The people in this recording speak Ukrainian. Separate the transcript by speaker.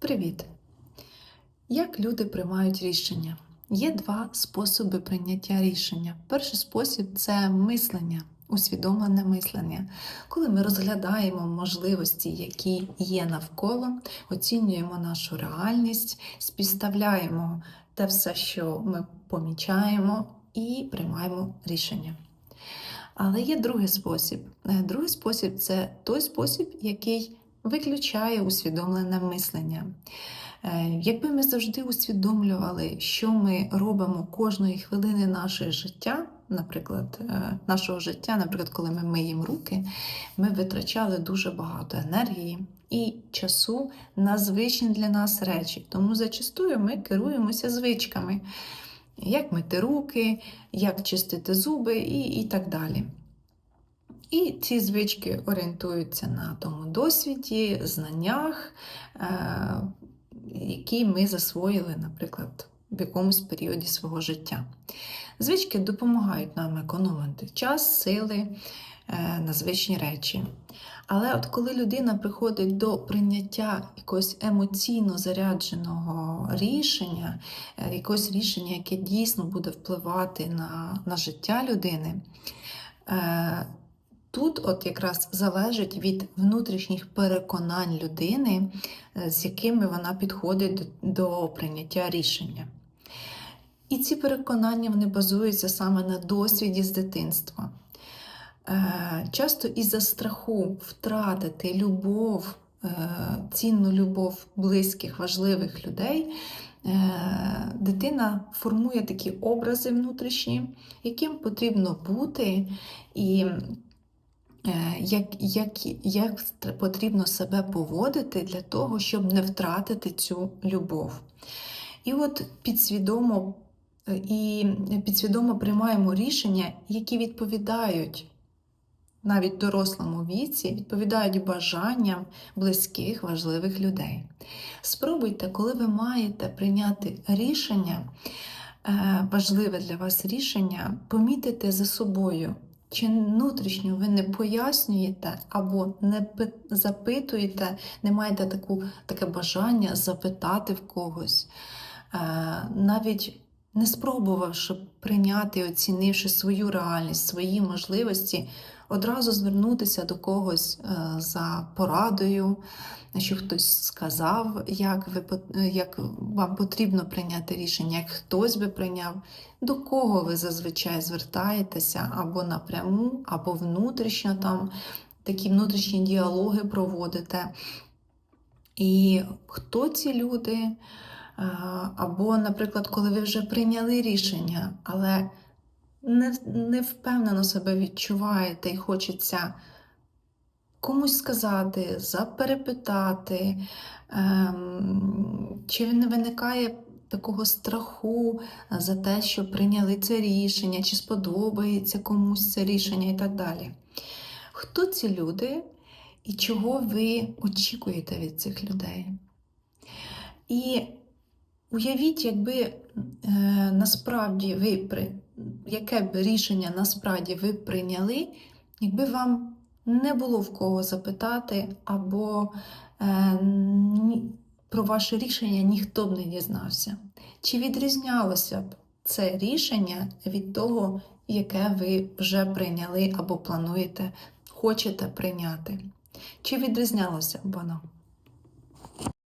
Speaker 1: Привіт! Як люди приймають рішення? Є два способи прийняття рішення. Перший спосіб це мислення, усвідомлене мислення. Коли ми розглядаємо можливості, які є навколо, оцінюємо нашу реальність, співставляємо те все, що ми помічаємо, і приймаємо рішення. Але є другий спосіб. Е, Другий спосіб це той спосіб, який виключає усвідомлене мислення. Е, Якби ми завжди усвідомлювали, що ми робимо кожної хвилини нашого життя, наприклад, е, нашого життя, наприклад, коли ми миємо руки, ми витрачали дуже багато енергії і часу на звичні для нас речі. Тому зачастую ми керуємося звичками, як мити руки, як чистити зуби і, і так далі. І ці звички орієнтуються на тому досвіді, знаннях, е, які ми засвоїли, наприклад, в якомусь періоді свого життя. Звички допомагають нам економити час, сили е, на звичні речі. Але от коли людина приходить до прийняття якогось емоційно зарядженого рішення, е, якогось рішення, яке дійсно буде впливати на, на життя людини, Тут от якраз залежить від внутрішніх переконань людини, е, з якими вона підходить до, прийняття рішення. І ці переконання вони базуються саме на досвіді з дитинства. Е, Часто із-за страху втратити любов, е, цінну любов близьких, важливих людей, дитина формує такі образи внутрішні, яким потрібно бути. і як, як, як потрібно себе поводити для того, щоб не втратити цю любов. І от підсвідомо е, і підсвідомо приймаємо рішення, які відповідають навіть дорослому віці, відповідають бажанням близьких, важливих людей. Спробуйте, коли ви маєте прийняти рішення, е, важливе для вас рішення, помітити за собою. Чи внутрішньо ви не пояснюєте або не запитуєте, не маєте таку, таке бажання запитати в когось, е, навіть не спробувавши прийняти, оцінивши свою реальність, свої можливості, одразу звернутися до когось е, за порадою, що хтось сказав, як ви, як вам потрібно прийняти рішення, як хтось би прийняв, до кого ви зазвичай звертаєтеся або напряму, або внутрішньо там такі внутрішні діалоги проводите. І хто ці люди? Е, або, наприклад, коли ви вже прийняли рішення, але не, не впевнено себе відчуваєте і хочеться комусь сказати, заперепитати, ем, чи не виникає такого страху за те, що прийняли це рішення, чи сподобається комусь це рішення і так далі. Хто ці люди і чого ви очікуєте від цих людей? І уявіть, якби е, насправді ви при яке б рішення насправді ви прийняли, якби вам не було в кого запитати, або е, ні, про ваше рішення ніхто б не дізнався. Чи відрізнялося б це рішення від того, яке ви вже прийняли або плануєте, хочете прийняти? Чи відрізнялося б воно?